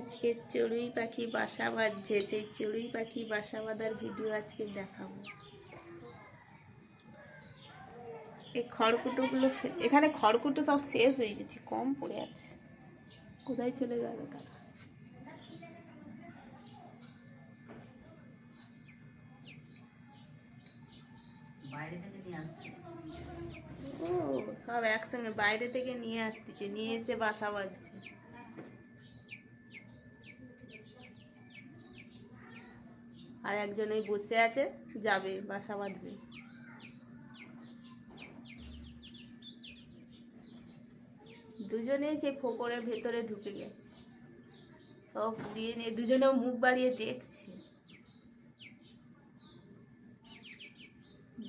আজকে চড়ুই পাখি বাসা বাঁধছে সেই চড়ুই পাখি বাসা বাঁধার ভিডিও আজকে দেখাবো। এই খড়কুটোগুলো এখানে খড়কুটো সব শেষ হয়ে গেছে কম পড়ে আছে। কোথায় চলে গেল তারা? ও সব একসঙ্গে বাইরে থেকে নিয়ে আসতেছে নিয়ে এসে বাসা বাঁধছে। আর একজন এই বসে আছে, যাবে, বাসা বাঁধবে। দুজনেই সেই ফোকরের ভেতরে ঢুকে গেছে। সব দিয়ে নিয়ে দুজনে মুখ বাড়িয়ে দেখছে।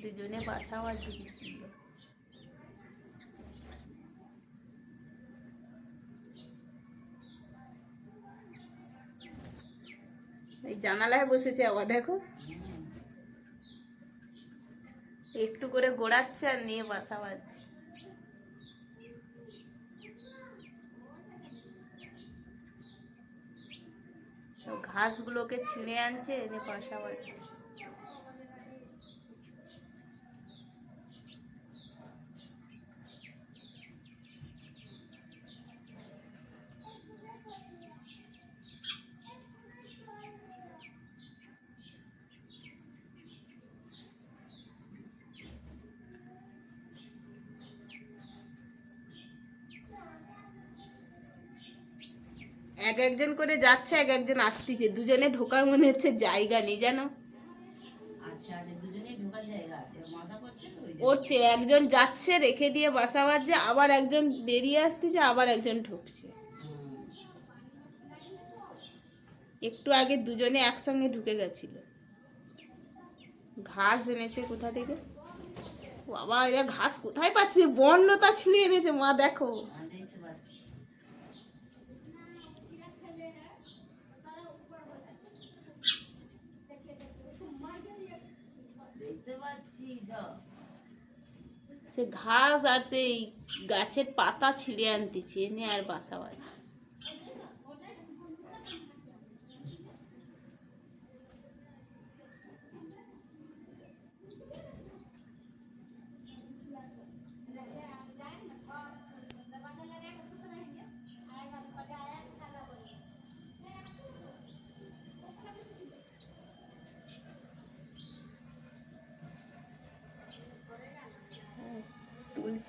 দুজনে বাসা বাঁধছে কি সুন্দর। এই জানালায় বসেছে আবার, দেখো। একটু করে গোড়াচ্ছে আর নিয়ে বাসা বাজছে ঘাসগুলোকে ছিঁড়ে আনছে, এনে বাসা বাঁধছে। এক একজন করে যাচ্ছে এক একজন আসতেছে। দুজনে ঢোকার মনে হচ্ছে জায়গা নেই জানো? আচ্ছা মজা করছে একজন যাচ্ছে রেখে দিয়ে বাসা বাজছে আবার একজন বেরিয়ে আসতেছে আবার একজন ঢুকছে। একটু আগে দুজনে একসঙ্গে ঢুকে গেছিল। ঘাস এনেছে কোথা থেকে? বাবা এরা ঘাস কোথায় পাচ্ছে? বন্যতা ছিঁড়ে এনেছে মা দেখো আমি দেখতে পাচ্ছি দেখতে পাচ্ছি সব সে ঘাস আর সেই গাছের পাতা ছিঁড়ে আনতেছে এনে আর বাসা বাজছে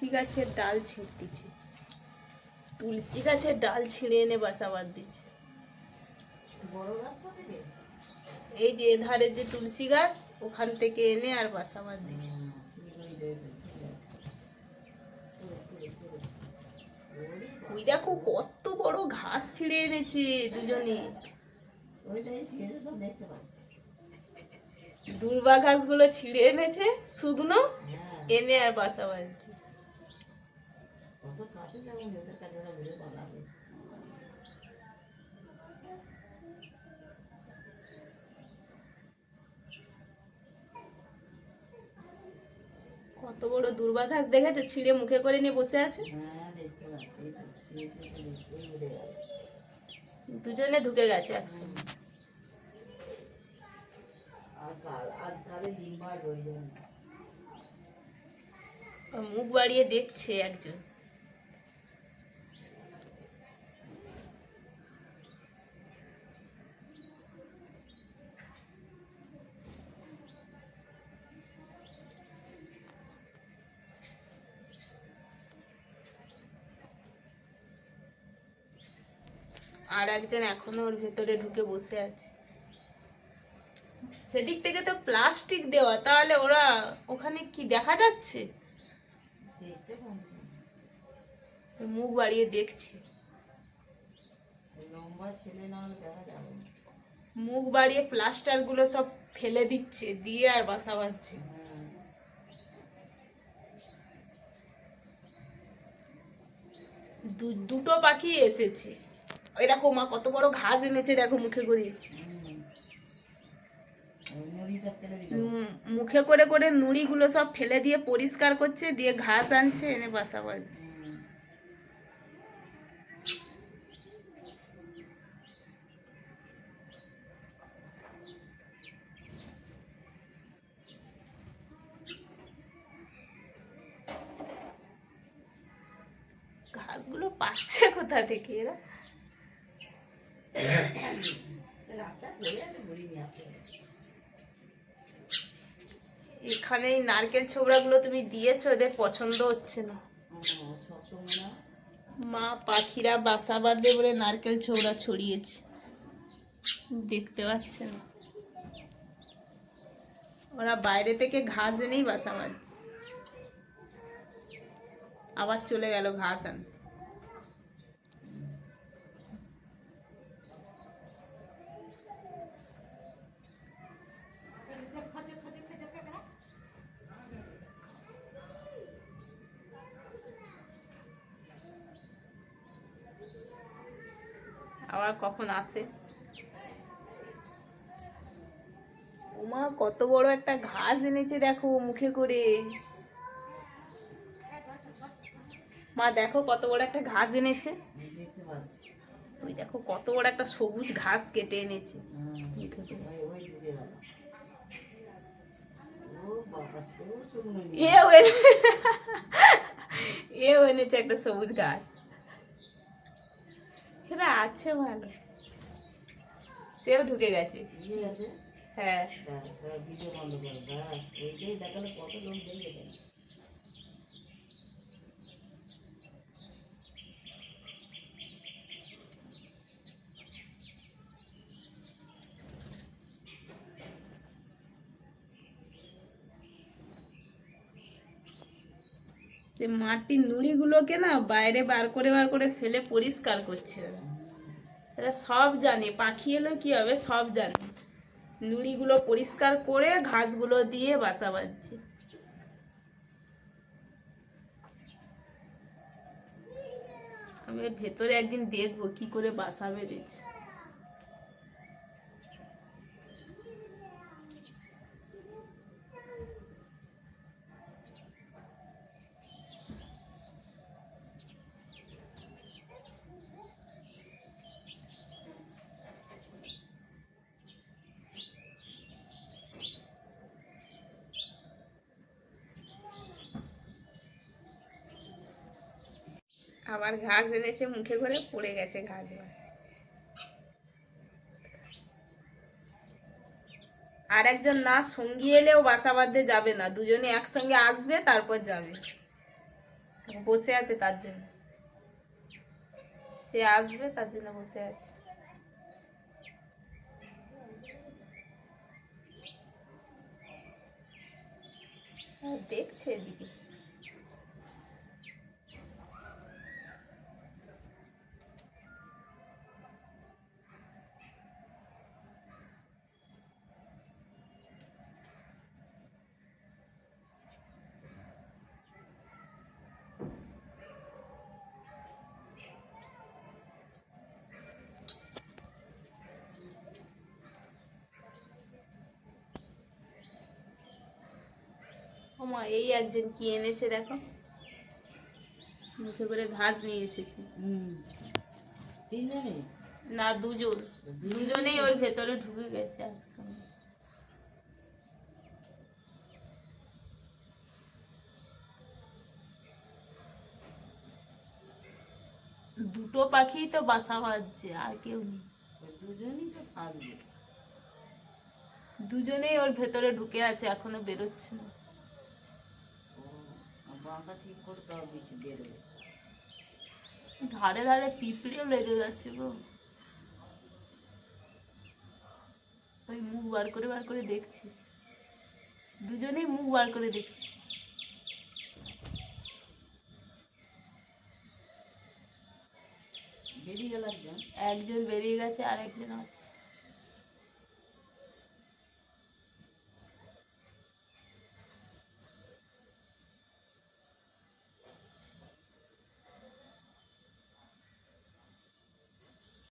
তুলসী গাছের ডাল ছিঁড়তেছে তুলসী গাছের ডাল ছিঁড়ে এনে বাসা বাঁধ দিচ্ছে এই যে এধারে যে তুলসী গাছ ওখান থেকে এনে আর বাসা বাঁধ দিচ্ছে ওই দেখো কত বড় ঘাস ছিঁড়ে এনেছে দুজনে। দুর্বা ঘাসগুলো ছিঁড়ে এনেছে শুকনো হ্যাঁ। এনে আর বাসা বাঁধছে। কত কাছে যেমন ওদের কাছে ওরা বেরো পালাবে কত বড় দুর্বা ঘাস দেখেছ? ছিঁড়ে মুখে করে নিয়ে বসে আছে। হ্যাঁ দুজনে ঢুকে গেছে মুখ বাড়িয়ে দেখছে একজন। আর একজন এখনও ওর ভেতরে ঢুকে বসে আছে। সেদিক থেকে তো প্লাস্টিক দেওয়া তাহলে ওরা ওখানে কি দেখা যাচ্ছে? মুখ বাড়িয়ে দেখছি। মুখ বাড়িয়ে প্লাস্টারগুলো সব ফেলে দিচ্ছে দিয়ে আর বাসা বাঁধছে। দুটো পাখি এসেছে। ওই দেখো মা, কত বড় ঘাস এনেছে দেখো মুখে করে। মুখে করে করে নুড়িগুলো সব ফেলে দিয়ে পরিষ্কার করছে, দিয়ে ঘাস আনছে, এনে বাসা বাঁধছে। ঘাসগুলো পাচ্ছে কোথা থেকে এরা? এখানে এই নারকেল ছোবড়াগুলো তুমি দিয়েছ, এদের পছন্দ হচ্ছে না। মা পাখিরা বাসা বাঁধে বলে নারকেল ছোবড়া ছড়িয়েছে। দেখতে পাচ্ছে না। ওরা বাইরে থেকে ঘাস এনেই বাসা বাঁধছে। আবার চলে গেল ঘাস আনতে। আবার কখন আসে ওমা কত বড় একটা ঘাস এনেছে দেখো মুখে করে। মা, দেখো কত বড় একটা ঘাস এনেছে। ওই দেখো কত বড় একটা সবুজ ঘাস কেটে এনেছে। এও এনেছে একটা সবুজ গাছ এরা আছে ভালো। সেও ঢুকে গেছে। হ্যাঁ। ভিডিও বন্ধ করে দেখালে কত লোক দেখবে। সে মাটির নুড়িগুলোকে না বাইরে বার করে বার করে ফেলে পরিষ্কার করছে এরা সব জানে, পাখি এলো কি হবে সব জানে। নুড়িগুলো পরিষ্কার করে ঘাসগুলো দিয়ে বাসা বাঁধছে। আমি ভেতরে একদিন দেখব কি করে বাসা বেঁধেছে। আবার ঘাস এনেছে, মুখে করে পড়ে গেছে ঘাস আর একজন না, সঙ্গী এলেও বাসা বাঁধতে যাবে না। দুজনে একসঙ্গে আসবে, তারপর যাবে। বসে আছে তার জন্য। সে আসবে, তার জন্য বসে আছে। দেখছে এদিকে। ওমা এই একজন কি এনেছে দেখো। মুখে করে ঘাস নিয়ে এসেছে। না দুজন। দুজনেই? ওর ভেতরে ঢুকে গেছে একসঙ্গে। দুটো পাখি তো বাসা বাঁধছে আর কেউ নেই। দুজনই তো থাকবে। দুজনেই ওর ভেতরে ঢুকে আছে এখনও বেরোচ্ছে না। বাসা ঠিক করতে হবে কিছু বেরোবে। ধারে ধারে পিঁপড়েও লেগে গেছে গো। ওই মুখ বার করে বার করে দেখছি। দুজনেই মুখ বার করে দেখছি। বেরিয়ে গেল একজন? একজন বেরিয়ে গেছে আর একজন আছে।